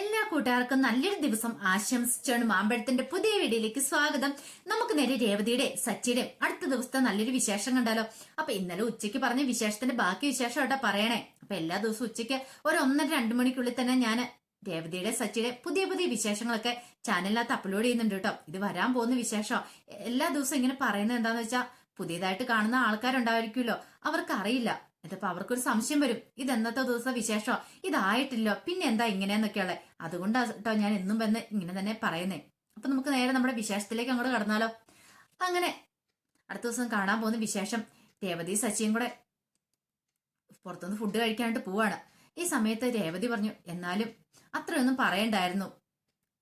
എല്ലാ കൂട്ടുകാർക്കും നല്ലൊരു ദിവസം ആശംസിച്ചാണ് മാമ്പഴത്തിന്റെ പുതിയ വീഡിയോയിലേക്ക് സ്വാഗതം. നമുക്ക് നേരെ രേവതിയുടെ സച്ചിയുടെ അടുത്ത ദിവസത്തെ നല്ലൊരു വിശേഷം കണ്ടാലോ? അപ്പൊ ഇന്നലെ ഉച്ചയ്ക്ക് പറഞ്ഞ വിശേഷത്തിന്റെ ബാക്കി വിശേഷം ആട്ടെ പറയണേ. അപ്പൊ എല്ലാ ദിവസവും ഉച്ചയ്ക്ക് ഒരു ഒന്നര രണ്ടു മണിക്കുള്ളിൽ തന്നെ ഞാൻ രേവതിയുടെ സച്ചിയുടെ പുതിയ പുതിയ വിശേഷങ്ങളൊക്കെ ചാനലിനകത്ത് അപ്ലോഡ് ചെയ്യുന്നുണ്ട് കേട്ടോ. ഇത് വരാൻ പോകുന്ന വിശേഷം. എല്ലാ ദിവസവും ഇങ്ങനെ പറയുന്നത് എന്താന്ന് വെച്ചാൽ പുതിയതായിട്ട് കാണുന്ന ആൾക്കാരുണ്ടായിരിക്കുമല്ലോ അവർക്ക് അറിയില്ല ഇതിപ്പോ അവർക്കൊരു സംശയം വരും. ഇത് എന്നത്തെ ദിവസം വിശേഷമോ ഇതായിട്ടില്ലോ. പിന്നെ എന്താ ഇങ്ങനെയെന്നൊക്കെയുള്ള? അതുകൊണ്ടാ കേട്ടോ ഞാൻ എന്നും വന്ന് ഇങ്ങനെ തന്നെ പറയുന്നേ. അപ്പൊ നമുക്ക് നേരെ നമ്മുടെ വിശേഷത്തിലേക്ക് അങ്ങോട്ട് കടന്നാലോ? അങ്ങനെ അടുത്ത ദിവസം കാണാൻ പോകുന്ന വിശേഷം. രേവതി സച്ചിയും കൂടെ പുറത്തുനിന്ന് ഫുഡ് കഴിക്കാനായിട്ട് പോവാണ്. ഈ സമയത്ത് രേവതി പറഞ്ഞു എന്നാലും അത്രയൊന്നും പറയണ്ടായിരുന്നു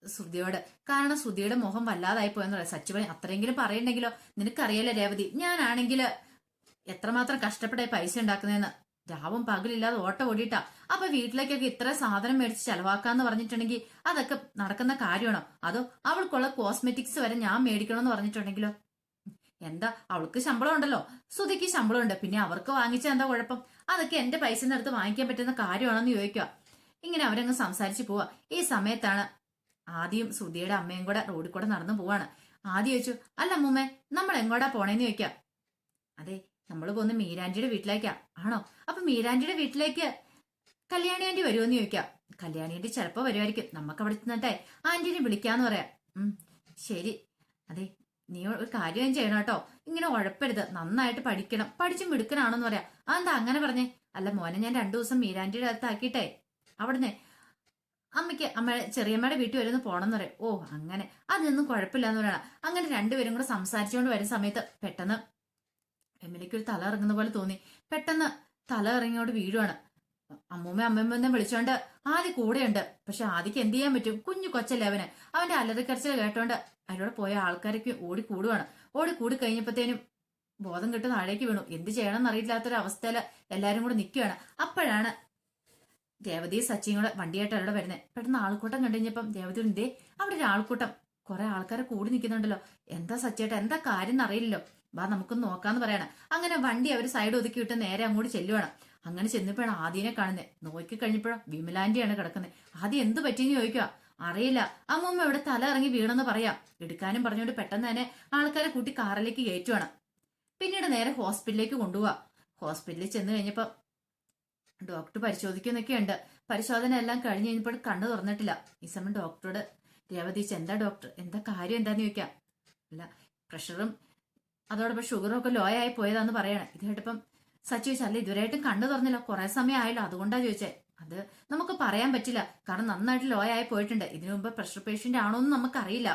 ശ്രുതിയോട്. കാരണം ശ്രുതിയുടെ മുഖം വല്ലാതായി പോയെന്ന് പറയാം. സച്ചി പറഞ്ഞു അത്രയെങ്കിലും പറയണ്ടെങ്കിലോ? നിനക്കറിയാലോ രേവതി? ഞാനാണെങ്കിൽ എത്രമാത്രം കഷ്ടപ്പെട്ടായി പൈസ ഉണ്ടാക്കുന്നതെന്ന്. രാവും പകലില്ലാതെ ഓട്ട ഓടിയിട്ടാ. അപ്പൊ വീട്ടിലേക്കൊക്കെ ഇത്ര സാധനം മേടിച്ച് ചെലവാക്കാന്ന് പറഞ്ഞിട്ടുണ്ടെങ്കിൽ അതൊക്കെ നടക്കുന്ന കാര്യമാണോ? അതോ അവൾക്കുള്ള കോസ്മെറ്റിക്സ് വരെ ഞാൻ മേടിക്കണമെന്ന് പറഞ്ഞിട്ടുണ്ടെങ്കിലോ? എന്താ അവൾക്ക് ശമ്പളം ഉണ്ടല്ലോ സുധിക്ക് ശമ്പളം ഉണ്ട് പിന്നെ അവർക്ക് വാങ്ങിച്ച എന്താ കുഴപ്പം? അതൊക്കെ എന്റെ പൈസ എടുത്ത് വാങ്ങിക്കാൻ പറ്റുന്ന കാര്യമാണെന്ന് ചോദിക്കുക. ഇങ്ങനെ അവരങ്ങ് സംസാരിച്ചു പോവാ. ഈ സമയത്താണ് ആദ്യം സുധിയുടെ അമ്മയും കൂടെ റോഡിൽ കൂടെ നടന്നു പോവാണ്. ആദ്യം ചോദിച്ചു അല്ല അമ്മൂമ്മേ നമ്മൾ എങ്ങോട്ടാ പോണേന്ന് ചോദിക്കാം അതെ നമ്മൾ പോന്ന് മീരാഞ്ചിയുടെ വീട്ടിലേക്കാ. ആണോ? അപ്പൊ മീരാഞ്ചിയുടെ വീട്ടിലേക്ക് കല്യാണി ആന്റി വരുമോന്ന് ചോദിക്കാം. കല്യാണി ആന്റി ചിലപ്പോ വരുമായിരിക്കും നമുക്ക് അവിടെ ചെന്നിട്ടേ ആന്റിനെ വിളിക്കാന്ന് പറയാം. ഉം ശരി. അതെ നീ ഒരു കാര്യം ചെയ്യണം കേട്ടോ. ഇങ്ങനെ ഉഴപ്പരുത്. നന്നായിട്ട് പഠിക്കണം. പഠിച്ചും മിടുക്കനാണെന്ന് പറയാം. അതെന്താ അങ്ങനെ പറഞ്ഞേ? അല്ല മോനെ ഞാൻ രണ്ടു ദിവസം മീരാന്റിയുടെ അടുത്താക്കിയിട്ടേ അവിടുന്ന് അമ്മയ്ക്ക് അമ്മ ചെറിയമ്മയുടെ വീട്ടിൽ വരുന്ന പോണെന്ന് പറയും. ഓ അങ്ങനെ. അതിനൊന്നും കുഴപ്പമില്ലാന്ന് പറയണം. അങ്ങനെ രണ്ടുപേരും കൂടെ സംസാരിച്ചുകൊണ്ട് വരുന്ന സമയത്ത് പെട്ടെന്ന് എമ്മിലേക്ക് ഒരു തല ഇറങ്ങുന്ന പോലെ തോന്നി. പെട്ടെന്ന് തല ഇറങ്ങിയോട് വീഴുവാണ്. അമ്മൂമ്മ അമ്മമ്മ വിളിച്ചോണ്ട് ആദ്യ കൂടെയുണ്ട്. പക്ഷെ ആദ്യക്ക് എന്ത് ചെയ്യാൻ പറ്റും? കുഞ്ഞു കൊച്ചല്ലേ അവന്. അവന്റെ അലറിക്കരച്ചിൽ കേട്ടോണ്ട് അതിലൂടെ പോയ ആൾക്കാരൊക്കെ ഓടി കൂടുവാണ്. ഓടി കൂടി കഴിഞ്ഞപ്പോഴത്തേനും ബോധം കെട്ട് താഴേക്ക് വീണു. എന്ത് ചെയ്യണമെന്ന് അറിയില്ലാത്തൊരു അവസ്ഥയിൽ എല്ലാരും കൂടെ നിൽക്കുകയാണ് അപ്പോഴാണ് ദേവതി സച്ചിയും കൂടെ വണ്ടിയായിട്ട് അവിടെ വരുന്നത് പെട്ടെന്ന് ആൾക്കൂട്ടം കണ്ടുകഴിഞ്ഞപ്പം ദേവതി എന്തേ അവിടെ ഒരു ആൾക്കൂട്ടം. കുറെ ആൾക്കാരെ കൂടി നിൽക്കുന്നുണ്ടല്ലോ എന്താ സച്ചിയേട്ടാ? എന്താ കാര്യം എന്നറിയില്ലല്ലോ വാ നമുക്ക് നോക്കാന്ന് പറയണം. അങ്ങനെ വണ്ടി അവർ സൈഡ് ഒതുക്കി വിട്ട് നേരെ അങ്ങോട്ട് ചെല്ലുവാണ്. അങ്ങനെ ചെന്നപ്പോഴാണ് ആദ്യനെ കാണുന്നത് നോക്കി കഴിഞ്ഞപ്പോഴാണ് വിമലാന്റിയാണ് കിടക്കുന്നത് ആദ്യം എന്ത് പറ്റിയെന്ന് ചോദിക്കുക അറിയില്ല. അമ്മമ്മ ഇവിടെ തല ഇറങ്ങി വീണെന്ന് പറയാം. എടുക്കാനും പറഞ്ഞുകൊണ്ട് പെട്ടെന്ന് തന്നെ ആൾക്കാരെ കൂട്ടി കാറിലേക്ക് കയറ്റുവാണ്. പിന്നീട് നേരെ ഹോസ്പിറ്റലിലേക്ക് കൊണ്ടുപോവാ. ഹോസ്പിറ്റലിൽ ചെന്ന് കഴിഞ്ഞപ്പോ ഡോക്ടർ പരിശോധിക്കുന്നൊക്കെയുണ്ട് പരിശോധന എല്ലാം കഴിഞ്ഞ് കഴിഞ്ഞപ്പോൾ കണ്ണു തുറന്നിട്ടില്ല. ഈ സമയം ഡോക്ടറോട് രേവതീച്ച് എന്താ ഡോക്ടർ? എന്താ കാര്യം എന്താന്ന് ചോദിക്കാം. അല്ല പ്രഷറും അതോടൊപ്പം ഒക്കെ ലോ ആയി പോയതാന്ന് പറയണേ. ഇത് കേട്ടപ്പം സച്ചി ചോദിച്ചു അല്ല ഇതുവരെയായിട്ടും കണ്ടു തുറന്നില്ല. കുറെ സമയം ആയല്ലോ അതുകൊണ്ടാ ചോദിച്ചേ. അത് നമുക്ക് പറയാൻ പറ്റില്ല. കാരണം നന്നായിട്ട് ലോ ആയി പോയിട്ടുണ്ട്. ഇതിനു മുമ്പ് പ്രഷർ പേഷ്യന്റ് ആണോ എന്ന് നമുക്കറിയില്ല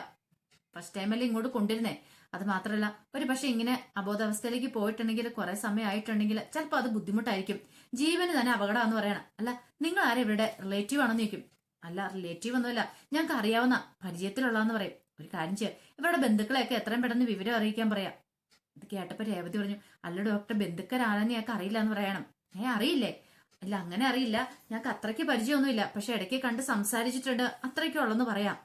ഫസ്റ്റ് ടൈമല്ലേ ഇങ്ങോട്ട് കൊണ്ടിരുന്നേ അത് മാത്രമല്ല ഒരു പക്ഷെ ഇങ്ങനെ അബോധാവസ്ഥയിലേക്ക് പോയിട്ടുണ്ടെങ്കിൽ കുറെ സമയം ആയിട്ടുണ്ടെങ്കിൽ ചിലപ്പോൾ അത് ബുദ്ധിമുട്ടായിരിക്കും. ജീവന് തന്നെ അപകടം എന്ന് പറയണം. അല്ല നിങ്ങൾ ആരെ ഇവരുടെ റിലേറ്റീവ് ആണെന്ന് ചോദിക്കും. അല്ല റിലേറ്റീവ് ഒന്നുമല്ല. ഞങ്ങൾക്ക് അറിയാവുന്ന പരിചയത്തിലുള്ളതെന്ന് പറയും. ഒരു കാര്യം ചെയ്യാം. ഇവരുടെ ബന്ധുക്കളെയൊക്കെ എത്രയും പെട്ടെന്ന് വിവരം അറിയിക്കാൻ പറയാം. കേട്ടപ്പോ രേവതി പറഞ്ഞു അല്ല ഡോക്ടർ ബന്ധുക്കരാണെന്ന് ഞങ്ങൾക്ക് അറിയില്ല എന്ന് പറയണം. ഏ അറിയില്ലേ? അല്ല അങ്ങനെ അറിയില്ല. ഞങ്ങൾക്ക് അത്രയ്ക്ക് പരിചയമൊന്നുമില്ല. പക്ഷെ ഇടയ്ക്ക് കണ്ട് സംസാരിച്ചിട്ടുണ്ട്. അത്രയ്ക്കുള്ളെന്ന് പറയാം.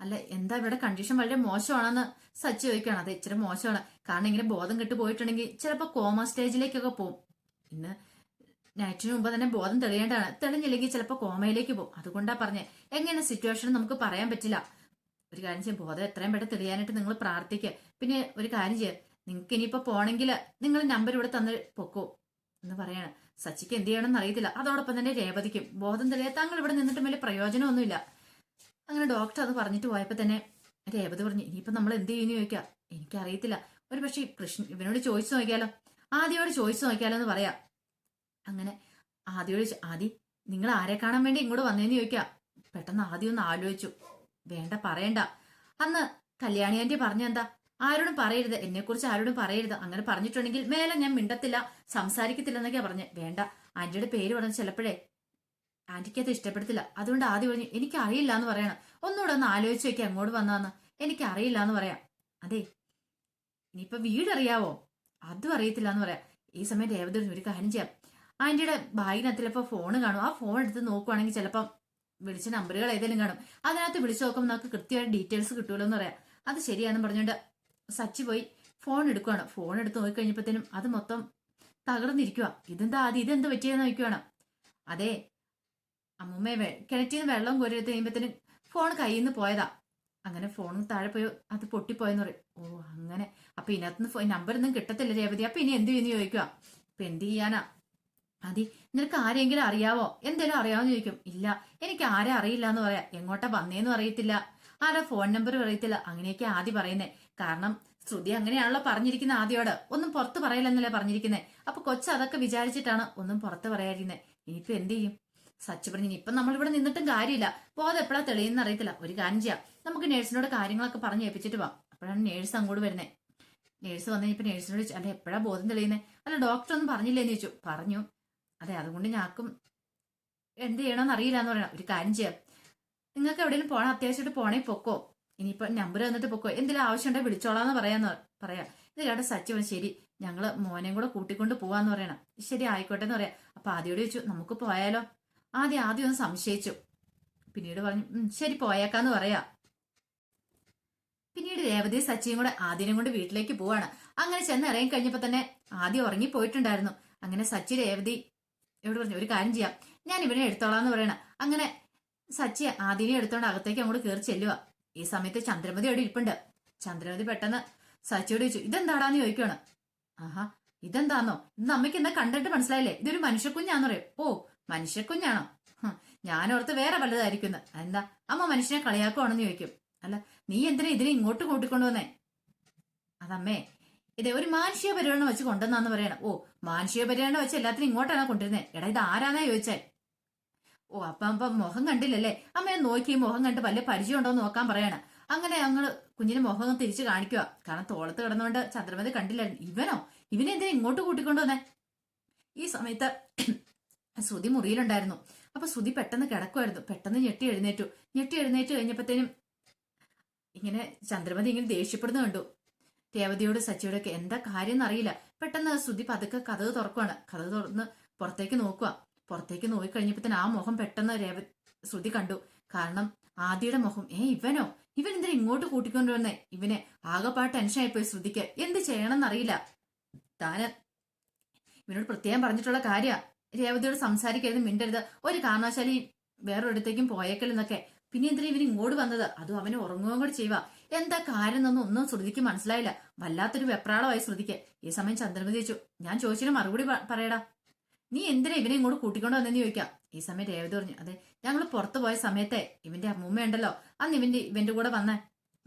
അല്ല എന്താ ഇവിടെ കണ്ടീഷൻ വളരെ മോശമാണെന്ന്? സച്ച് ചോദിക്കുകയാണ്. അത് ഇച്ചിരി മോശമാണ്. കാരണം ഇങ്ങനെ ബോധം കെട്ട് പോയിട്ടുണ്ടെങ്കിൽ ചിലപ്പോൾ കോമ സ്റ്റേജിലേക്കൊക്കെ പോകും ഇന്ന് നൈറ്റിന് മുമ്പ് തന്നെ ബോധം തെളിയേണ്ടതാണ്. തെളിഞ്ഞില്ലെങ്കിൽ ചിലപ്പോൾ കോമയിലേക്ക് പോകും. അതുകൊണ്ടാ പറഞ്ഞേ. എങ്ങനെ സിറ്റുവേഷൻ നമുക്ക് പറയാൻ പറ്റില്ല. ഒരു കാര്യം ചെയ്യും ബോധം എത്രയും പെട്ടെന്ന് തെളിയാനായിട്ട് നിങ്ങൾ പ്രാർത്ഥിക്കുക പിന്നെ ഒരു കാര്യം ചെയ്യുക നിങ്ങൾക്ക് ഇനിയിപ്പോ പോണെങ്കിൽ നിങ്ങൾ നമ്പർ ഇവിടെ തന്ന് പൊക്കോ എന്ന് പറയാണ്. സച്ചിക്ക് എന്ത് ചെയ്യണമെന്ന് അറിയത്തില്ല. അതോടൊപ്പം തന്നെ രേവതിക്കും. ബോധം തെളിയാൻ താങ്കൾ ഇവിടെ നിന്നിട്ട് വലിയ പ്രയോജനമൊന്നുമില്ല. അങ്ങനെ ഡോക്ടർ അത് പറഞ്ഞിട്ട് പോയപ്പോൾ തന്നെ രേവതി പറഞ്ഞു ഇനിയിപ്പോ നമ്മൾ എന്ത് ചെയ്യുന്നു ചോദിക്കാം? എനിക്കറിയത്തില്ല. ഒരു പക്ഷേ കൃഷ്ണൻ ഇവനോട് ചോദിച്ചു നോക്കിയാലോ? ആദ്യയോട് ചോദിച്ചു നോക്കിയാലോ എന്ന് പറയാം. അങ്ങനെ ആദ്യയോട് ആദ്യം ആദി നിങ്ങൾ ആരെ കാണാൻ വേണ്ടി ഇങ്ങോട്ട് വന്നേന്ന് ചോദിക്കാം? പെട്ടെന്ന് ആദ്യം ഒന്ന് ആലോചിച്ചു. വേണ്ട പറയണ്ട. അന്ന് കല്യാണി ആന്റി പറഞ്ഞെന്താ? ആരോടും പറയരുത് എന്നെ കുറിച്ച് ആരോടും പറയരുത്. അങ്ങനെ പറഞ്ഞിട്ടുണ്ടെങ്കിൽ മേലെ ഞാൻ മിണ്ടത്തില്ല സംസാരിക്കത്തില്ല എന്നൊക്കെയാ പറഞ്ഞത് വേണ്ട ആന്റിയുടെ പേര് പറഞ്ഞ ചിലപ്പോഴേ ആന്റിക്ക് അത് ഇഷ്ടപ്പെടത്തില്ല. അതുകൊണ്ട് ആദ്യം പറഞ്ഞു എനിക്ക് അറിയില്ല എന്ന് പറയണം. ഒന്നുകൂടെ ഒന്ന് ആലോചിച്ച് വെക്കാം അങ്ങോട്ട് വന്നാന്ന് എനിക്ക് അറിയില്ല എന്ന് പറയാം. അതെ ഇനിയിപ്പൊ വീടറിയാവോ? അതും അറിയത്തില്ല എന്ന് പറയാം. ഈ സമയം രേവതി ഒരു കാര്യം ചെയ്യാം. ആന്റിയുടെ ബാഗിനകത്ത് ചിലപ്പോൾ ഫോൺ കാണും. ആ ഫോൺ എടുത്ത് നോക്കുവാണെങ്കിൽ ചിലപ്പം വിളിച്ച നമ്പറുകൾ ഏതെങ്കിലും കാണും. അതിനകത്ത് വിളിച്ചു നോക്കുമ്പോൾ നമുക്ക് കൃത്യമായിട്ട് ഡീറ്റെയിൽസ് കിട്ടുമല്ലോ എന്ന് പറയാം. അത് ശരിയാണെന്ന് പറഞ്ഞുകൊണ്ട് സച്ചി പോയി ഫോൺ എടുക്കുവാണ്. ഫോൺ എടുത്ത് നോക്കിക്കഴിഞ്ഞപ്പോഴത്തേനും അത് മൊത്തം തകർന്നിരിക്കുക ഇതെന്താ ആദ്യം ഇതെന്ത് പറ്റിയെന്ന് നോക്കുവാണ് അതെ അമ്മൂമ്മയെ കിണറ്റിൽ നിന്ന് വെള്ളം കോരിയെടുത്ത് കഴിയുമ്പോഴത്തേനും ഫോൺ കയ്യിൽ നിന്ന് പോയതാ. അങ്ങനെ ഫോൺ താഴെ പോയി അത് പൊട്ടിപ്പോയെന്ന് പറയും. ഓ അങ്ങനെ. അപ്പൊ ഇതിനകത്തുനിന്ന് നമ്പർ ഒന്നും കിട്ടത്തില്ല രേവതി. അപ്പൊ ഇനി എന്ത് ചെയ്യുന്നു ചോദിക്കുക അപ്പൊ എന്ത് ചെയ്യാനാ? അതി നിനക്ക് ആരെങ്കിലും അറിയാവോ? എന്തേലും അറിയാവോന്ന് ചോദിക്കും. ഇല്ല. എനിക്ക് ആരെ അറിയില്ല എന്ന് പറയാം. എങ്ങോട്ടാ വന്നേന്ന് അറിയത്തില്ല. ആരെ ഫോൺ നമ്പർ അറിയത്തില്ല. അങ്ങനെയൊക്കെ ആദ്യം പറയുന്നേ. കാരണം ശ്രുതി അങ്ങനെയാണല്ലോ പറഞ്ഞിരിക്കുന്ന ആദ്യോട്. ഒന്നും പുറത്ത് പറയില്ലെന്നല്ലേ പറഞ്ഞിരിക്കുന്നത് അപ്പൊ കൊച്ചു അതൊക്കെ വിചാരിച്ചിട്ടാണ് ഒന്നും പുറത്ത് പറയാതിരുന്നത് ഇനിയിപ്പോ എന്ത് ചെയ്യും? സച്ച് പറഞ്ഞു ഇപ്പൊ നമ്മളിവിടെ നിന്നിട്ടും കാര്യമില്ല. ബോധം എപ്പോഴാ തെളിയുന്ന അറിയത്തില്ല. ഒരു കാര്യം ചെയ്യാം. നമുക്ക് നേഴ്സിനോട് കാര്യങ്ങളൊക്കെ പറഞ്ഞ് ഏൽപ്പിച്ചിട്ട് പോവാം. അപ്പോഴാണ് നേഴ്സ് അങ്ങോട്ട് വരുന്നത് നേഴ്സ് വന്നു കഴിഞ്ഞപ്പോൾ നേഴ്സിനോട് അല്ല എപ്പോഴാ ബോധം തെളിയുന്നത് അല്ല ഡോക്ടർ ഒന്നും പറഞ്ഞില്ലേന്ന് ചോദിച്ചു. പറഞ്ഞു. അതെ അതുകൊണ്ട് ഞാക്കും എന്ത് ചെയ്യണമെന്ന് അറിയില്ല എന്ന് പറയണം. ഒരു കാര്യം ചെയ്യാം. നിങ്ങൾക്ക് എവിടെയെങ്കിലും പോകണം അത്യാവശ്യമായിട്ട് പോണേ പൊക്കോ. ഇനിയിപ്പോ നമ്പർ തന്നിട്ട് പൊക്കോ. എന്തെങ്കിലും ആവശ്യമുണ്ടെങ്കിൽ വിളിച്ചോളാന്ന് പറയാന്ന് പറയാം. ഇത് കേട്ട സച്ചി ശരി ഞങ്ങൾ മോനെയും കൂടെ കൂട്ടിക്കൊണ്ട് പോവാന്ന് പറയണം. ശരി ആയിക്കോട്ടെ എന്ന് പറയാം. അപ്പൊ ആദ്യോട് ചോദിച്ചു നമുക്ക് പോയാലോ? ആദ്യം ആദ്യം ഒന്ന് സംശയിച്ചു. പിന്നീട് പറഞ്ഞു "ഉം, ശരി പോയേക്കാന്ന് പറയാ. പിന്നീട് രേവതി സച്ചിയും കൂടെ ആദ്യനും കൊണ്ട് വീട്ടിലേക്ക് പോവാണ്. അങ്ങനെ ചെന്ന് ഇറങ്ങി കഴിഞ്ഞപ്പോ തന്നെ ആദ്യം ഉറങ്ങി പോയിട്ടുണ്ടായിരുന്നു അങ്ങനെ സച്ചി രേവതി എവിടെ പറഞ്ഞു ഒരു കാര്യം ചെയ്യാം. ഞാൻ ഇവനെ എടുത്തോളാം എന്ന് പറയണ. അങ്ങനെ സച്ചി ആദിനെ എടുത്തോണ്ട് അകത്തേക്ക് അങ്ങോട്ട് കയറി ചെല്ലുക ഈ സമയത്ത് ചന്ദ്രമതി അവിടെ ഇരിപ്പുണ്ട്. ചന്ദ്രമതി പെട്ടെന്ന് സച്ചിയോട് ചോദിച്ചു ഇതെന്താടാന്ന് ചോദിക്കുകയാണ് ആഹാ ഇതെന്താന്നോ? ഇന്ന് അമ്മയ്ക്ക് എന്താ കണ്ടിട്ട് മനസ്സിലായില്ലേ? ഇതൊരു മനുഷ്യക്കുഞ്ഞാന്ന് പറയും. ഓ മനുഷ്യക്കുഞ്ഞാണോ? ഞാൻ ഓർത്ത് വേറെ വല്ലതായിരിക്കുന്നു എന്താ അമ്മ മനുഷ്യനെ കളിയാക്കുവാണെന്ന് ചോദിക്കും. അല്ല നീ എന്തിനാ ഇതിനെ ഇങ്ങോട്ട് കൂട്ടിക്കൊണ്ടുവന്നേ? അതമ്മേ ഇത് ഒരു മാനുഷിക പരിഗണന വെച്ച് കൊണ്ടുവന്നാന്ന് പറയണം. ഓ മാനുഷിക പരിഗണന വെച്ച് എല്ലാത്തിനും ഇങ്ങോട്ടാണ് കൊണ്ടുവരുന്നത് എടാ ഇത് ആരാന്നാ ചോദിച്ചാൽ ഓ അപ്പം അപ്പം മുഖം കണ്ടില്ലല്ലേ? അമ്മയെ നോക്കി മുഖം കണ്ട് വല്ല പരിചയം ഉണ്ടോ എന്ന് നോക്കാൻ പറയാണ്. അങ്ങനെ അങ്ങ് കുഞ്ഞിന് മുഖം തിരിച്ചു കാണിക്കുക. കാരണം തോളത്ത് കിടന്നുകൊണ്ട് ചന്ദ്രമതി കണ്ടില്ല. ഇവനോ? ഇവനെ എന്തിനാ ഇങ്ങോട്ട് കൂട്ടിക്കൊണ്ടുവന്നേ ഈ സമയത്ത് ശ്രുതി മുറിയിലുണ്ടായിരുന്നു. അപ്പൊ ശ്രുതി പെട്ടെന്ന് കിടക്കുമായിരുന്നു പെട്ടെന്ന് ഞെട്ടി എഴുന്നേറ്റു. ഞെട്ടി എഴുന്നേറ്റ് കഴിഞ്ഞപ്പോഴത്തേനും ഇങ്ങനെ ചന്ദ്രമതി ഇങ്ങനെ ദേഷ്യപ്പെടുന്ന കണ്ടു. രേവതിയോട് സച്ചിയോടൊക്കെ എന്താ കാര്യം എന്നറിയില്ല. പെട്ടെന്ന് ശ്രുതി പതുക്കെ കഥക് തുറക്കുവാണ്. കഥക് തുറന്ന് പുറത്തേക്ക് നോക്കുക പുറത്തേക്ക് നോക്കി തന്നെ ആ മുഖം പെട്ടെന്ന് രേവ ശ്രുതി കണ്ടു. കാരണം ആദിയുടെ മുഖം ഏ ഇവനോ? ഇവൻ എന്തിനാ ഇങ്ങോട്ട് കൂട്ടിക്കൊണ്ടുവന്നേ ഇവനെ ആകെപ്പാട് ടെൻഷൻ ആയിപ്പോയി ശ്രുതിക്ക്. എന്ത് ചെയ്യണമെന്നറിയില്ല. താന് ഇവനോട് പ്രത്യേകം പറഞ്ഞിട്ടുള്ള കാര്യ. രേവതിയോട് സംസാരിക്കരുത് മിണ്ടരുത്. ഒരു കാരണവശാലി വേറൊരിടത്തേക്കും പോയേക്കലെന്നൊക്കെ പിന്നെ എന്തിനാ ഇവൻ ഇങ്ങോട്ട് വന്നത്? അതും അവന് ഉറങ്ങുകയും കൂടി ചെയ്യുക എന്താ കാര്യം എന്നൊന്നും ഒന്നും ശ്രുതിക്ക് മനസ്സിലായില്ല. വല്ലാത്തൊരു വെപ്രാളമായി ശ്രുതിക്ക്. ഈ സമയം ചന്ദ്രമതി ചോദിച്ചു ഞാൻ ചോദിച്ചതിന് മറുപടി പറയടാ. നീ എന്തിനാ ഇവനെ ഇങ്ങോട്ട് കൂട്ടിക്കൊണ്ട് വന്നെന്ന് ചോദിക്കാം? ഈ സമയം രേവതി പറഞ്ഞു അതെ ഞങ്ങൾ പുറത്തു പോയ സമയത്തെ ഇവന്റെ അമ്മൂമ്മയുണ്ടല്ലോ അന്ന് ഇവന്റെ ഇവന്റെ കൂടെ വന്ന.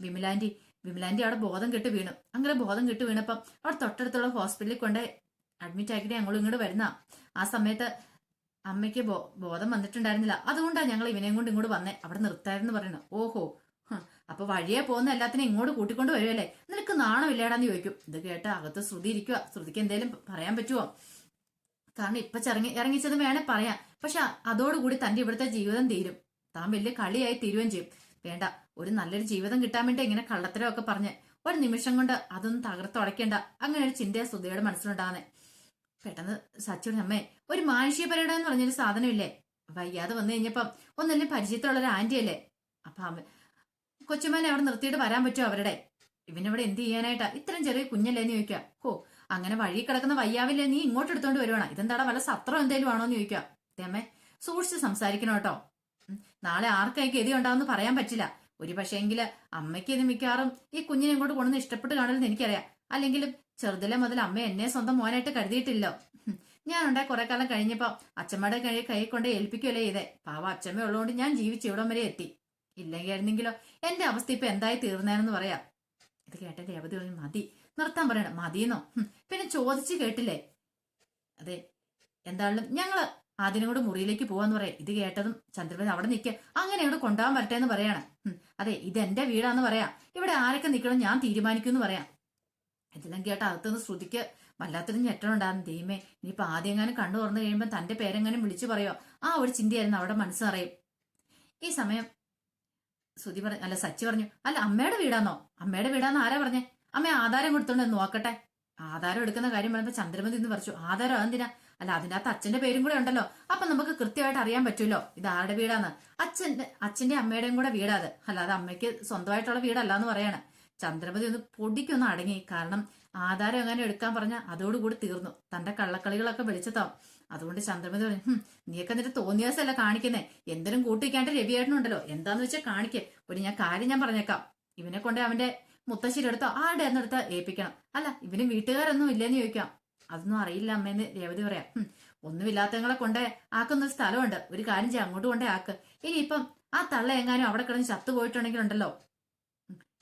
വിമലാന്റി വിമലാന്റി അവിടെ ബോധം കെട്ട് വീണു. അങ്ങനെ ബോധം കെട്ട് വീണപ്പം അവിടെ തൊട്ടടുത്തുള്ള ഹോസ്പിറ്റലിൽ കൊണ്ട് അഡ്മിറ്റ് ആക്കിയിട്ട് ഞങ്ങൾ ഇങ്ങോട്ട് വരുന്ന ആ സമയത്ത് അമ്മയ്ക്ക് ബോ- ബോധം വന്നിട്ടുണ്ടായിരുന്നില്ല. അതുകൊണ്ടാണ് ഞങ്ങൾ ഇവനെയും കൊണ്ട് ഇങ്ങോട്ട് വന്നേ. അവിടെ നിർത്തായിരുന്നു പറയുന്നു. ഓഹോ. അപ്പൊ വഴിയെ പോകുന്ന എല്ലാത്തിനും ഇങ്ങോട്ട് കൂട്ടിക്കൊണ്ട് വരുമല്ലേ നിനക്ക് നാണമില്ലേടാന്ന് ചോദിക്കും. ഇത് കേട്ട് അകത്ത് ശ്രുതി ഇരിക്കുക ശ്രുതിക്ക് എന്തേലും പറയാൻ പറ്റുമോ കാരണം ഇപ്പൊ ചിറങ്ങി ഇറങ്ങിച്ചത് വേണേ പറയാം. പക്ഷെ അതോടുകൂടി തന്റെ ഇവിടുത്തെ ജീവിതം തീരും. താൻ വലിയ കളിയായി തീരുകയും ചെയ്യും. വേണ്ട. ഒരു നല്ലൊരു ജീവിതം കിട്ടാൻ വേണ്ടി ഇങ്ങനെ കള്ളത്തരമൊക്കെ പറഞ്ഞ് ഒരു നിമിഷം കൊണ്ട് അതൊന്നും തകർത്തുടയ്ക്കേണ്ട അങ്ങനെ ഒരു ചിന്തയാ ശ്രുതിയുടെ മനസ്സിലുണ്ടാകുന്നേ പെട്ടെന്ന് സച്ചിയുടെ അമ്മേ ഒരു മാനുഷിക പരേഡ എന്ന് പറഞ്ഞൊരു സാധനമില്ലേ? വയ്യാതെ വന്നു കഴിഞ്ഞപ്പം ഒന്നല്ലേ പരിചയത്തിലുള്ള ഒരു ആന്റി അല്ലേ? അപ്പൊ അമ്മ കൊച്ചുമോനെ അവിടെ നിർത്തിയിട്ട് വരാൻ പറ്റുമോ അവരുടെ? ഇവനിവിടെ എന്ത് ചെയ്യാനായിട്ടാ? ഇത്രയും ചെറിയ കുഞ്ഞല്ലേ എന്ന് ചോദിക്കുക. ഹോ അങ്ങനെ വഴി കിടക്കുന്ന വയ്യാവില്ലേ നീ ഇങ്ങോട്ട് എടുത്തോണ്ട് വരുവാണ്? ഇതെന്താടാ വല്ല സത്രം എന്തേലും ആണോ എന്ന് ചോദിക്കുക. അമ്മേ സൂക്ഷിച്ച് സംസാരിക്കണം കേട്ടോ. നാളെ ആർക്കായി ഗതി ഉണ്ടാവുമെന്ന് പറയാൻ പറ്റില്ല. ഒരു പക്ഷേങ്കിൽ അമ്മയ്ക്ക് ഇത് മിക്കവാറും ഈ കുഞ്ഞിനെ ഇങ്ങോട്ട് കൊണ്ടുവന്ന് ഇഷ്ടപ്പെട്ട് കാണില്ലെന്ന് എനിക്കറിയാം. അല്ലെങ്കിലും ചെറുതിലെ മുതൽ അമ്മ എന്നെ സ്വന്തം മോനായിട്ട് കരുതിയിട്ടില്ലോ. ഞാൻ ഞാനുണ്ടായ കുറെ കാലം കഴിഞ്ഞപ്പോ അച്ഛമ്മയുടെ കൈ കൈ കൊണ്ട് ഏൽപ്പിക്കുമല്ലേ ചെയ്തേ. പാവ അച്ഛമ്മ ഉള്ളതുകൊണ്ട് ഞാൻ ജീവിച്ച് ഇവിടം വരെ എത്തി. ഇല്ലെങ്കിൽ ആയിരുന്നെങ്കിലോ എന്റെ അവസ്ഥ ഇപ്പൊ എന്തായി തീർന്നേനെന്ന് പറയാം. ഇത് കേട്ട രേവതി പറഞ്ഞു മതി. നിർത്താൻ പറയണം. മതിയെന്നോ? പിന്നെ ചോദിച്ചു കേട്ടില്ലേ? അതെ. എന്തായാലും ഞങ്ങൾ ആദ്യം കൂടെ മുറിയിലേക്ക് പോവാന്ന് പറയാം. ഇത് കേട്ടതും ചന്ദ്രപതി അവിടെ നിൽക്കുക അങ്ങനെ ഇവിടെ കൊണ്ടുപോകാൻ പറ്റേന്ന് പറയാണ്. അതെ ഇത് എന്റെ വീടാന്ന് പറയാം. ഇവിടെ ആരൊക്കെ നിൽക്കണം ഞാൻ തീരുമാനിക്കുമെന്ന് പറയാം. ഇതെല്ലാം കേട്ട? അകത്തുനിന്ന് ശ്രുതിക്ക് വല്ലാത്തൊരു ദീമേ ദൈവമേ ഇനിയിപ്പോ ആദ്യം എങ്ങാനും കണ്ടു തുറന്നു കഴിയുമ്പോൾ തന്റെ പേരെങ്ങാനും വിളിച്ചു പറയോ? ആ ഒരു ചിന്തയായിരുന്നു അവിടെ മനസ്സറിയും ഈ സമയം ശ്രുതി പറഞ്ഞു അല്ല സച്ചി പറഞ്ഞു അല്ല അമ്മയുടെ വീടാന്നോ? അമ്മയുടെ വീടാന്ന് ആരാ പറഞ്ഞേ? അമ്മ ആധാരം കൊടുത്തോണ്ട് നോക്കട്ടെ. ആധാരം എടുക്കുന്ന കാര്യം പറഞ്ഞപ്പോ ചന്ദ്രമതി എന്ന് പറിച്ചു ആധാരം അതെന്തിനാ? അല്ല അതിനകത്ത് അച്ഛന്റെ പേരും കൂടെ ഉണ്ടല്ലോ. അപ്പൊ നമുക്ക് കൃത്യമായിട്ട് അറിയാൻ പറ്റുമല്ലോ ഇത് ആരുടെ വീടാന്ന്. അച്ഛന്റെ അച്ഛന്റെ അമ്മയുടെയും കൂടെ വീടാ അത്. അല്ലാതെ അമ്മയ്ക്ക് സ്വന്തമായിട്ടുള്ള വീടല്ല എന്ന് പറയാണ്. ചന്ദ്രമതി ഒന്ന് പൊടിക്കൊന്ന് അടങ്ങി. കാരണം ആധാരം എങ്ങനെ എടുക്കാൻ പറഞ്ഞാൽ അതോടുകൂടി തീർന്നു. തന്റെ കള്ളക്കളികളൊക്കെ വിളിച്ചതാവും അതുകൊണ്ട് ചന്ദ്രമതി പറഞ്ഞു "ഹും, നീയൊക്കെ എന്നിട്ട് തോന്നിയാസല്ല കാണിക്കുന്നേ? എന്തിനും കൂട്ടിക്കാണ്ട് രവിയേട്ടനുണ്ടല്ലോ. എന്താന്ന് വെച്ചാൽ കാണിക്കേ. ഒരു ഞാൻ കാര്യം ഞാൻ പറഞ്ഞേക്കാം. ഇവനെ കൊണ്ട് അവന്റെ മുത്തശ്ശിയുടെ അടുത്തോ ആരുടെ എന്നെടുത്ത് ഏൽപ്പിക്കണം. അല്ല ഇവന് വീട്ടുകാരൊന്നും ഇല്ലെന്ന് ചോദിക്കാം. അതൊന്നും അറിയില്ല അമ്മേന്ന് രേവതി പറയാം. "ഹും, ഒന്നുമില്ലാത്തങ്ങളെ കൊണ്ട് ആക്കുന്ന ഒരു സ്ഥലമുണ്ട്. ഒരു കാര്യം ചെയ്യാം അങ്ങോട്ട് കൊണ്ടേ ആക്ക്. ഇനിയിപ്പം ആ തള്ള എങ്ങാനും അവിടെ കിടന്ന് ചത്തുപോയിട്ടുണ്ടെങ്കിൽ പോയിട്ടുണ്ടെങ്കിലുണ്ടല്ലോ ഉം,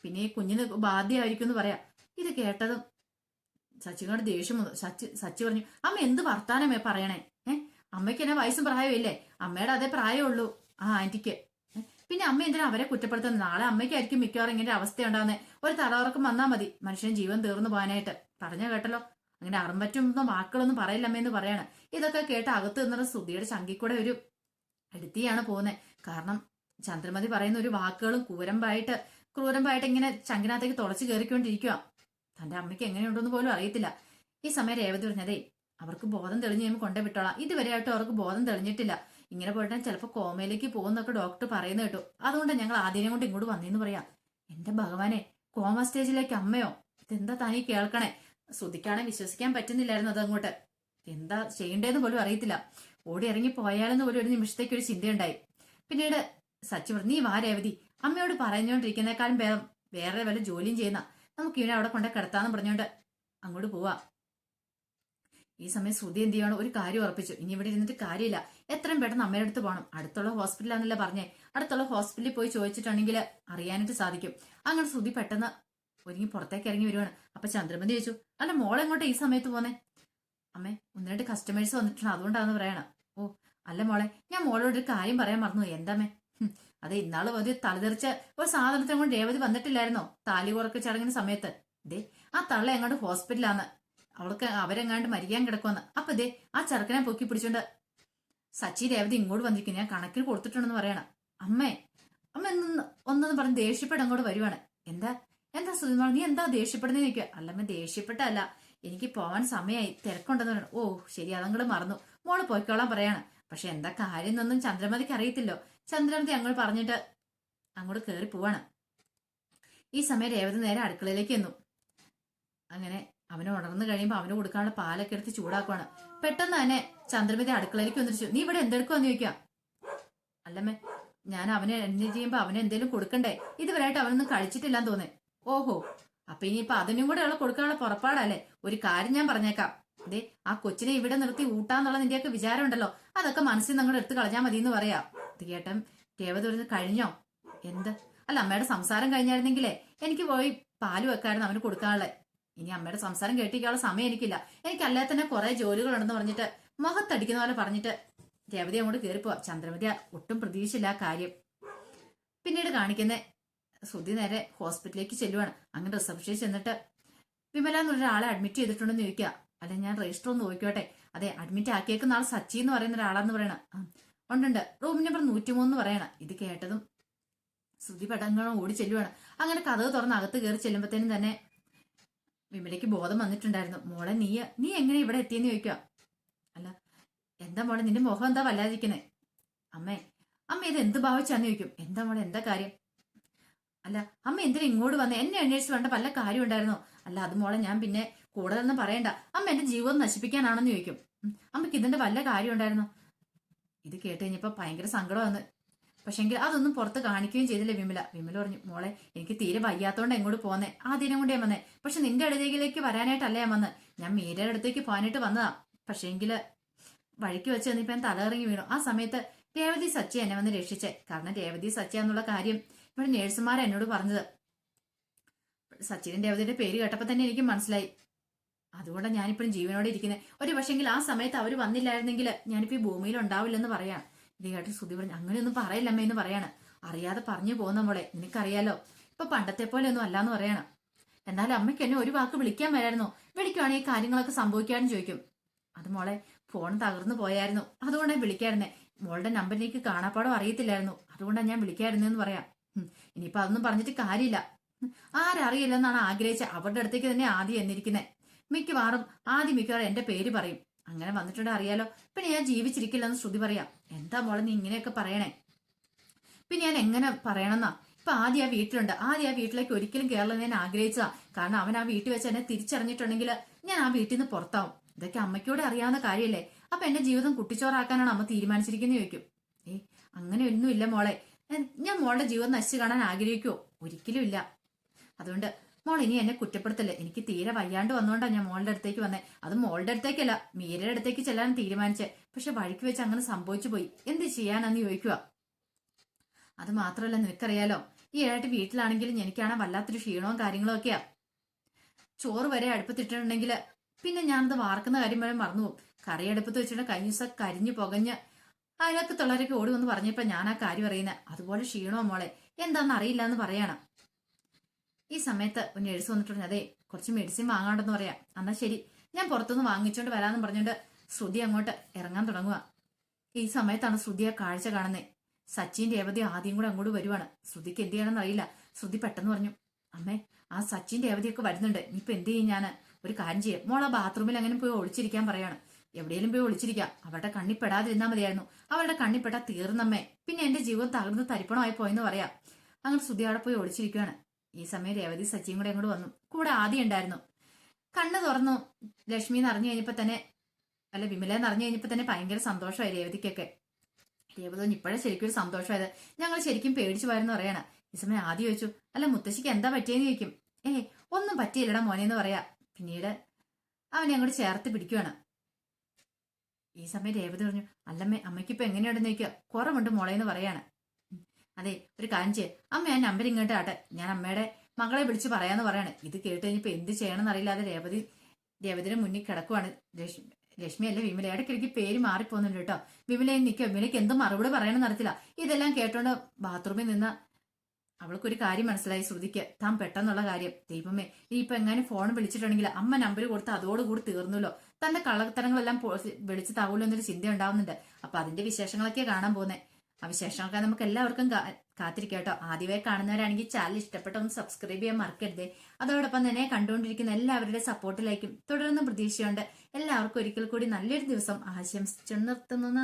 പിന്നെ ഈ കുഞ്ഞിന് ബാധ്യമായിരിക്കും എന്ന് പറയാം. ഇത് കേട്ടതും സച്ചിനോട് ദേഷ്യം വന്നു. സച്ചി സച്ചി പറഞ്ഞു അമ്മ എന്ത് വർത്താനമേ പറയണേ? ഏഹ് അമ്മയ്ക്ക് എന്നെ വയസ്സും പ്രായമില്ലേ അമ്മയുടെ അതേ പ്രായമുള്ളൂ ആ ആന്റിക്ക്. പിന്നെ അമ്മ എന്തിനാ അവരെ കുറ്റപ്പെടുത്തുന്നത്? നാളെ അമ്മയ്ക്കായിരിക്കും മിക്കവാറും ഇങ്ങനെ അവസ്ഥ ഉണ്ടാകുന്നത് ഒരു തലവർക്കം വന്നാൽ മതി. മനുഷ്യൻ ജീവൻ തീർന്നു പോകാനായിട്ട്. പറഞ്ഞ കേട്ടല്ലോ? അങ്ങനെ അറമ്പറ്റുന്ന വാക്കുകളൊന്നും പറയില്ലമ്മേന്ന് പറയാണ്. ഇതൊക്കെ കേട്ട് അകത്ത് നിന്നുള്ള ശ്രുതിയുടെ ശങ്കിക്കൂടെ ഒരു എടുത്തിയാണ് പോകുന്നത് കാരണം ചന്ദ്രമതി പറയുന്ന ഒരു വാക്കുകളും ക്രൂരമ്പായിട്ട് ക്രൂരമ്പായിട്ട് ഇങ്ങനെ ചങ്കിനകത്തേക്ക് തുളച്ചു കയറിക്കൊണ്ടിരിക്കുക തന്റെ അമ്മയ്ക്ക് എങ്ങനെയുണ്ടെന്ന് പോലും അറിയത്തില്ല. ഈ സമയം രേവതി പറഞ്ഞതേ അവർക്ക് ബോധം തെളിഞ്ഞ് കഴിയുമ്പോൾ കൊണ്ടേ വിട്ടോളാം. ഇതുവരെയായിട്ടും അവർക്ക് ബോധം തെളിഞ്ഞിട്ടില്ല. ഇങ്ങനെ പോയിട്ട് ചിലപ്പോൾ കോമയിലേക്ക് പോകുന്നൊക്കെ ഡോക്ടർ പറയുന്ന കേട്ടു. അതുകൊണ്ട് ഞങ്ങൾ ആദ്യം കൊണ്ട് ഇങ്ങോട്ട് വന്നേന്ന് പറയാം. എന്റെ ഭഗവാനെ കോമ സ്റ്റേജിലേക്ക് അമ്മയോ? ഇതെന്താ താനീ കേൾക്കണേ? ശ്രുതിക്കാണെ വിശ്വസിക്കാൻ പറ്റുന്നില്ലായിരുന്നു അതങ്ങോട്ട്. എന്താ ചെയ്യേണ്ടതെന്ന് പോലും അറിയത്തില്ല. ഓടി ഇറങ്ങി പോയാലെന്ന് പോലും ഒരു നിമിഷത്തേക്ക് ഒരു ചിന്തയുണ്ടായി. പിന്നീട് സച്ചി പറഞ്ഞു നീ വാ രേവതി. അമ്മയോട് പറഞ്ഞുകൊണ്ടിരിക്കുന്നേക്കാളും ഭേദം വേറെ വല്ല ജോലിയും ചെയ്യുന്ന നമുക്ക് ഇവനെ അവിടെ കൊണ്ടേ കിടത്താന്ന് പറഞ്ഞുകൊണ്ട് അങ്ങോട്ട് പോവാ. ഈ സമയം ശ്രുതി എന്ത് ചെയ്യണം ഒരു കാര്യം ഉറപ്പിച്ചു. ഇനി ഇവിടെ ഇരുന്നിട്ട് കാര്യമില്ല. എത്രയും പെട്ടെന്ന് അമ്മയുടെ അടുത്ത് പോകണം അടുത്തുള്ള ഹോസ്പിറ്റലാന്നല്ലേ പറഞ്ഞേ. അടുത്തുള്ള ഹോസ്പിറ്റലിൽ പോയി ചോദിച്ചിട്ടുണ്ടെങ്കിൽ അറിയാനായിട്ട് സാധിക്കും. അങ്ങനെ ശ്രുതി പെട്ടെന്ന് ഒരുങ്ങി പുറത്തേക്ക് ഇറങ്ങി വരുവാണ്. അപ്പൊ ചന്ദ്രമതി ചോദിച്ചു അല്ല മോളെങ്ങോട്ടെ ഈ സമയത്ത് പോന്നെ? അമ്മ ഒന്ന് രണ്ട് കസ്റ്റമേഴ്സ് വന്നിട്ടുണ്ട്. അതുകൊണ്ടാന്ന് പറയണം. ഓ അല്ല മോളെ ഞാൻ മോളോട് ഒരു കാര്യം പറയാൻ മറന്നു എന്താമേ അതെ ഇന്നാൾ വന്ന് തലതെറിച്ച ഒരു സാധനത്തിനും കൊണ്ട് രേവതി വന്നിട്ടില്ലായിരുന്നോ? താലി കുറക്ക് ചടങ്ങിന് സമയത്ത്. ദേ ആ തള്ള എങ്ങാണ്ട് ഹോസ്പിറ്റലാന്ന് അവൾക്ക് അവരെങ്ങാണ്ട് മരിക്കാൻ കിടക്കുമെന്ന് അപ്പൊ ദേ ആ ചെറുക്കനെ പൊക്കി പിടിച്ചോണ്ട് സച്ചി രേവതി ഇങ്ങോട്ട് വന്നിരിക്കുന്നു. ഞാൻ കണക്കിൽ കൊടുത്തിട്ടുണ്ടെന്ന് പറയണം. അമ്മേ അമ്മ എന്ന് ഒന്നെന്ന് പറഞ്ഞ് ദേഷ്യപ്പെട്ട് അങ്ങോട്ട് വരുവാണ്. എന്താ? എന്താ സുധിമോൾ നീ എന്താ ദേഷ്യപ്പെടുന്നത് നിൽക്കുക അല്ലമ്മ ദേഷ്യപ്പെട്ടല്ല എനിക്ക് പോവാൻ സമയമായി തിരക്കുണ്ടെന്ന് പറയണം. ഓ ശരി അതങ്ങോട്ട് മറന്നു. മോൾ പോയിക്കോളാൻ പറയാണ്. പക്ഷെ എന്താ കാര്യം എന്നൊന്നും ചന്ദ്രമതിക്ക് അറിയത്തില്ലോ. ചന്ദ്രമതി അങ്ങോട്ട് പറഞ്ഞിട്ട് അങ്ങോട്ട് കയറി പോവാണ്. ഈ സമയം രേവതി നേരെ അടുക്കളയിലേക്ക് എന്നു. അങ്ങനെ അവനെ ഉണർന്നു കഴിയുമ്പോൾ അവന് കൊടുക്കാനുള്ള പാലൊക്കെ എടുത്ത് ചൂടാക്കുവാണ്. പെട്ടെന്ന് തന്നെ ചന്ദ്രമതി അടുക്കളയിലേക്ക് വന്നിരിച്ചു നീ ഇവിടെ എന്തെടുക്കുവാന്ന് ചോദിക്കാം? അല്ലമ്മേ ഞാൻ അവനെ എന്നെ ചെയ്യുമ്പോൾ അവന് എന്തെങ്കിലും കൊടുക്കണ്ടേ? ഇതുവരെയായിട്ട് അവനൊന്നും കഴിച്ചിട്ടില്ലാന്ന് തോന്നേ. ഓഹോ അപ്പൊ ഇനിയിപ്പൊ അതിനും കൂടെ ഉള്ള കൊടുക്കാനുള്ള പുറപ്പാടല്ലേ? ഒരു കാര്യം ഞാൻ പറഞ്ഞേക്കാം. ദേ ആ കൊച്ചിനെ ഇവിടെ നിർത്തി ഊട്ടാന്നുള്ള നിന്റെയൊക്കെ വിചാരമുണ്ടല്ലോ. അതൊക്കെ മനസ്സിൽ നിങ്ങൾ എടുത്തു കളഞ്ഞാൽ മതി എന്ന് പറയാ. ഇത് ദേവദൂരത്ത് കഴിഞ്ഞോ? എന്ത്? അല്ല അമ്മയുടെ സംസാരം കഴിഞ്ഞായിരുന്നെങ്കിലേ എനിക്ക് പോയി പാൽ വെക്കായിരുന്നു അവന് കൊടുക്കാനുള്ളത്. ഇനി അമ്മയുടെ സംസാരം കേട്ടിരിക്കാനുള്ള സമയം എനിക്കില്ല. എനിക്ക് അല്ലാതെ തന്നെ കുറെ ജോലികളുണ്ടെന്ന് പറഞ്ഞിട്ട് മുഖത്തടിക്കുന്ന പോലെ പറഞ്ഞിട്ട് രേവതി അങ്ങോട്ട് കയറിപ്പോവാ ചന്ദ്രമതി ഒട്ടും പ്രതീക്ഷിച്ചില്ല ആ കാര്യം. പിന്നീട് കാണിക്കുന്ന ശ്രുതി നേരെ ഹോസ്പിറ്റലിലേക്ക് ചെല്ലുവാണ്. അങ്ങനെ റിസപ്ഷനിൽ ചെന്നിട്ട് വിമല എന്നൊരാളെ അഡ്മിറ്റ് ചെയ്തിട്ടുണ്ടെന്ന് ചോദിക്കുക. അല്ലെ ഞാൻ രജിസ്റ്റർ ഒന്ന് നോക്കിക്കോട്ടെ. അതെ അഡ്മിറ്റ് ആക്കിയേക്കുന്ന ആൾ സച്ചി എന്ന് പറയുന്ന ഒരാളാന്ന് പറയണ. ഉണ്ടുണ്ട്. റൂം നമ്പർ നൂറ്റിമൂന്ന് പറയണം. ഇത് കേട്ടതും ശ്രുതി പടങ്ങളും ഓടി ചെല്ലുവാണ്. അങ്ങനെ കഥവ് തുറന്ന് അകത്ത് കയറി ചെല്ലുമ്പോഴത്തേനും തന്നെ വിമലയ്ക്ക് ബോധം വന്നിട്ടുണ്ടായിരുന്നു. മോളെ നീ നീ എങ്ങനെ ഇവിടെ എത്തിയെന്ന് ചോദിക്കുക അല്ല എന്താ മോളെ നിന്റെ മുഖം എന്താ വല്ലാതിരിക്കുന്നേ? അമ്മേ അമ്മ ഇത് എന്ത് ഭാവിച്ചാന്ന് ചോദിക്കും. എന്താ മോളെ എന്താ കാര്യം? അല്ല അമ്മ എന്തിനാ ഇങ്ങോട്ട് വന്നേ? എന്നെ അന്വേഷിച്ച് വേണ്ട പല കാര്യം ഉണ്ടായിരുന്നോ? അല്ല അത് മോളെ ഞാൻ പിന്നെ കൂടുതലൊന്നും പറയണ്ട. അമ്മ എന്റെ ജീവിതം നശിപ്പിക്കാനാണെന്ന് ചോദിക്കും. അമ്മയ്ക്ക് ഇതിന്റെ വല്ല കാര്യം ഉണ്ടായിരുന്നോ? ഇത് കേട്ട് കഴിഞ്ഞപ്പോ ഭയങ്കര സങ്കടം വന്ന്. പക്ഷെങ്കിൽ അതൊന്നും പുറത്ത് കാണിക്കുകയും ചെയ്തില്ല വിമല. വിമല പറഞ്ഞു മോളെ എനിക്ക് തീരെ വയ്യാത്തോണ്ട് എങ്ങോട്ട് പോന്നെ. ആ ദിനം കൊണ്ട് ഞാൻ വന്നേ. പക്ഷെ നിന്റെ അടുത്തേക്കിലേക്ക് വരാനായിട്ടല്ല ഞാൻ വന്ന്. ഞാൻ മീരയുടെ അടുത്തേക്ക് പോകാനായിട്ട് വന്നതാ. പക്ഷേങ്കിൽ വഴിക്ക് വെച്ച് വന്നിപ്പോ ഞാൻ തലകറങ്ങി വീണു. ആ സമയത്ത് രേവതി സച്ചി എന്നെ വന്ന് രക്ഷിച്ചേ. കാരണം രേവതി സച്ചി എന്നുള്ള കാര്യം ഇവിടെ നേഴ്സുമാർ എന്നോട് പറഞ്ഞത്. സച്ചിനും രേവതിയുടെ പേര് കേട്ടപ്പോ തന്നെ എനിക്ക് മനസ്സിലായി. അതുകൊണ്ടാണ് ഞാനിപ്പോഴും ജീവനോടെ ഇരിക്കുന്നത് ഒരു പക്ഷെങ്കിൽ ആ സമയത്ത് അവർ വന്നില്ലായിരുന്നെങ്കിൽ ഞാനിപ്പോ ഈ ഭൂമിയിൽ ഉണ്ടാവില്ലെന്ന് പറയാം. ഇത് കേട്ട് ശ്രുതി പറഞ്ഞു അങ്ങനെയൊന്നും പറയില്ലമ്മ എന്ന് പറയാണ്. അറിയാതെ പറഞ്ഞു പോകുന്ന മോളെ നിനക്കറിയാലോ? ഇപ്പൊ പണ്ടത്തെ പോലെ ഒന്നും അല്ലാന്ന് പറയണം. എന്നാലും അമ്മയ്ക്ക് എന്നെ ഒരു വാക്ക് വിളിക്കാൻ വരായിരുന്നു. വിളിക്കുവാണെങ്കിൽ കാര്യങ്ങളൊക്കെ സംഭവിക്കാന്ന് ചോദിക്കും. അത് മോളെ ഫോൺ തകർന്നു പോയായിരുന്നു. അതുകൊണ്ടാണ് വിളിക്കായിരുന്നേ. മോളുടെ നമ്പർ എനിക്ക് കാണാപ്പാടം അറിയത്തില്ലായിരുന്നു. അതുകൊണ്ടാണ് ഞാൻ വിളിക്കായിരുന്നെന്ന് പറയാം. ഇനിയിപ്പോ അതൊന്നും പറഞ്ഞിട്ട് കാര്യമില്ല. ആരറിയില്ലെന്നാണ് ആഗ്രഹിച്ച അവരുടെ അടുത്തേക്ക് തന്നെ ആദ്യം എന്നിരിക്കുന്നത് മിക്കവാറും ആദ്യം മിക്കവാറും എന്റെ പേര് പറയും. അങ്ങനെ വന്നിട്ടുണ്ട് അറിയാലോ. പിന്നെ ഞാൻ ജീവിച്ചിരിക്കില്ലെന്ന് ശ്രുതി പറയാം. എന്താ മോളെ നീ ഇങ്ങനെയൊക്കെ പറയണേ? പിന്നെ ഞാൻ എങ്ങനെ പറയണമെന്നാ? ഇപ്പൊ ആദ്യം ആ വീട്ടിലുണ്ട്. ആദ്യം ആ വീട്ടിലേക്ക് ഒരിക്കലും കേരളം ഞാൻ ആഗ്രഹിച്ചതാ. കാരണം അവൻ ആ വീട്ടിൽ വെച്ച് എന്നെ തിരിച്ചറിഞ്ഞിട്ടുണ്ടെങ്കിൽ ഞാൻ ആ വീട്ടിൽ നിന്ന് പുറത്താവും. ഇതൊക്കെ അമ്മയ്ക്കൂടെ അറിയാവുന്ന കാര്യമല്ലേ അപ്പൊ എന്റെ ജീവിതം കുട്ടിച്ചോറാക്കാനാണ് അമ്മ തീരുമാനിച്ചിരിക്കുന്നത് ചോദിക്കും. ഏ അങ്ങനെ ഒന്നുമില്ല മോളെ. ഞാൻ- മോളുടെ ജീവിതം നശിച്ചു കാണാൻ ആഗ്രഹിക്കുവോ? ഒരിക്കലും ഇല്ല. അതുകൊണ്ട് മോൾ ഇനി എന്നെ കുറ്റപ്പെടുത്തല്ലേ? എനിക്ക് തീരെ വയ്യാണ്ട് വന്നോണ്ടാ ഞാൻ മോളുടെ അടുത്തേക്ക് വന്നേ. അത് മോളുടെ അടുത്തേക്കല്ല മീരയുടെ അടുത്തേക്ക് ചെല്ലാൻ തീരുമാനിച്ചേ. പക്ഷെ വഴിക്ക് വെച്ച് അങ്ങനെ സംഭവിച്ചു പോയി. എന്ത് ചെയ്യാനാന്ന് ചോദിക്കുക അത് മാത്രമല്ല നിനക്കറിയാലോ ഈ ഏഴായിട്ട് വീട്ടിലാണെങ്കിലും എനിക്കാണ് വല്ലാത്തൊരു ക്ഷീണവും കാര്യങ്ങളും ഒക്കെയാ. ചോറ് വരെ അടുപ്പത്തിട്ടിട്ടുണ്ടെങ്കിൽ പിന്നെ ഞാനത് വാർക്കുന്ന കാര്യം വരെ മറന്നുപോകും. കറി അടുപ്പത്ത് വെച്ചിട്ട് കഴിഞ്ഞ ദിവസം കരിഞ്ഞു പുകഞ്ഞ് അയലക്കത്തുള്ളവരൊക്കെ ഓടി വന്ന് പറഞ്ഞപ്പോ ഞാൻ ആ കാര്യം അറിയുന്നത് അതുപോലെ ക്ഷീണോ മോളെ? എന്താണെന്ന് അറിയില്ല എന്ന് പറയാണ്. ഈ സമയത്ത് നേഴ്സ് വന്നിട്ടുണ്ട്. അതെ കുറച്ച് മെഡിസിൻ വാങ്ങാണ്ടെന്ന് പറയാം. എന്നാ ശരി. ഞാൻ പുറത്തുനിന്ന് വാങ്ങിച്ചോണ്ട് വരാന്ന് പറഞ്ഞുകൊണ്ട് ശ്രുതി അങ്ങോട്ട് ഇറങ്ങാൻ തുടങ്ങുക ഈ സമയത്താണ് ശ്രുതി ആ കാഴ്ച കാണുന്നത് സച്ചിൻ രേവതി ആദ്യം കൂടെ അങ്ങോട്ട് വരുവാണ്. ശ്രുതിക്ക് എന്ത് ചെയ്യണമെന്ന് അറിയില്ല. ശ്രുതി പെട്ടെന്ന് പറഞ്ഞു അമ്മേ ആ സച്ചിൻ രേവതിയൊക്കെ വരുന്നുണ്ട്. ഇനിയിപ്പോ എന്ത് ചെയ്യും ഞാൻ ഒരു കാര്യം ചെയ്യാം. മോൾ ആ ബാത്റൂമിൽ അങ്ങനെ പോയി ഒളിച്ചിരിക്കാൻ പറയാണ്. എവിടെയെങ്കിലും പോയി ഒളിച്ചിരിക്കാം. അവരുടെ കണ്ണി പെടാതിരുന്നാൽ മതിയായിരുന്നു. അവരുടെ കണ്ണി പെട്ടാ തീർന്നമ്മേ. പിന്നെ എന്റെ ജീവിതം തകർന്ന് തരിപ്പണമായി പോയെന്ന് പറയാം. അങ്ങനെ ശ്രുതി അവിടെ പോയി ഒളിച്ചിരിക്കുകയാണ് ഈ സമയം രേവതി സച്ചിയും കൂടെ അങ്ങോട്ട് വന്നു. കൂടെ ആദ്യം ഉണ്ടായിരുന്നു. കണ്ണ് തുറന്നു. ലക്ഷ്മി എന്ന് അറിഞ്ഞു തന്നെ അല്ല വിമല എന്ന് അറിഞ്ഞു തന്നെ ഭയങ്കര സന്തോഷമായി രേവതിക്കൊക്കെ. രേവതി ഇപ്പോഴേ ശരിക്കും ഒരു സന്തോഷമായത്. ഞങ്ങൾ ശരിക്കും പേടിച്ചു പോയെന്ന് പറയാണ്. ഈ സമയം ആദ്യം ചോദിച്ചു അല്ല മുത്തശ്ശിക്ക് എന്താ പറ്റിയെന്ന് ചോദിക്കും. ഏ ഒന്നും പറ്റിയില്ലടാ മോനെന്ന് പറയാ. പിന്നീട് അവനെ അങ്ങോട്ട് ചേർത്ത് പിടിക്കുവാണ്. ഈ സമയം രേവതി പറഞ്ഞു അല്ലമ്മേ അമ്മയ്ക്കിപ്പോ എങ്ങനെയുണ്ടെന്ന് ചോദിക്കുക കുറവുണ്ട് മോളേന്ന് പറയാണ്. ഉം. അതെ ഒരു ചെയ്യ. അമ്മ ഞാൻ നമ്പർ ഇങ്ങോട്ട് ആട്ടെ. ഞാൻ അമ്മയുടെ മകളെ വിളിച്ച് പറയാന്ന് പറയാണ്. ഇത് കേട്ട് കഴിഞ്ഞപ്പോ എന്ത് ചെയ്യണമെന്ന് അറിയില്ലാതെ രേവതി രേവതിയുടെ മുന്നിൽ കിടക്കുവാണ്. ലക്ഷ്മി ലക്ഷ്മി അല്ല വിമല? ഇടയ്ക്കിടയ്ക്ക് പേര് മാറിപ്പോന്നുണ്ട് കേട്ടോ. വിമലയിൽ നിൽക്കുക വിമലയ്ക്ക് എന്തും മറുപടി പറയണമെന്ന് അറിയത്തില്ല. ഇതെല്ലാം കേട്ടോണ്ട് ബാത്റൂമിൽ നിന്ന് അവൾക്കൊരു കാര്യം മനസ്സിലായി. ശ്രുതിക്ക് താൻ പെട്ടെന്നുള്ള കാര്യം. ദൈവമേ ഇനിയിപ്പോ എങ്ങനെ ഫോൺ വിളിച്ചിട്ടുണ്ടെങ്കിൽ അമ്മ നമ്പർ കൊടുത്ത് അതോടുകൂടി തീർന്നല്ലോ. തന്റെ കള്ളത്തരങ്ങളെല്ലാം വിളിച്ച് താവൂലോ എന്നൊരു ചിന്ത ഉണ്ടാവുന്നുണ്ട് അപ്പൊ അതിന്റെ വിശേഷങ്ങളൊക്കെ കാണാൻ പോകുന്നത് ആ വിശേഷങ്ങളൊക്കെ നമുക്ക് എല്ലാവർക്കും കാത്തിരിക്കാം കേട്ടോ. ആദ്യമായി കാണുന്നവരാണെങ്കിൽ ചാനൽ ഇഷ്ടപ്പെട്ട ഒന്ന് സബ്സ്ക്രൈബ് ചെയ്യാൻ മറക്കരുത്. അതോടൊപ്പം തന്നെ കണ്ടുകൊണ്ടിരിക്കുന്ന എല്ലാവരുടെ സപ്പോർട്ടിലേക്കും തുടർന്ന് പ്രതീക്ഷയുണ്ട്. എല്ലാവർക്കും ഒരിക്കൽ കൂടി നല്ലൊരു ദിവസം ആശംസിച്ചു നിർത്തുന്നു.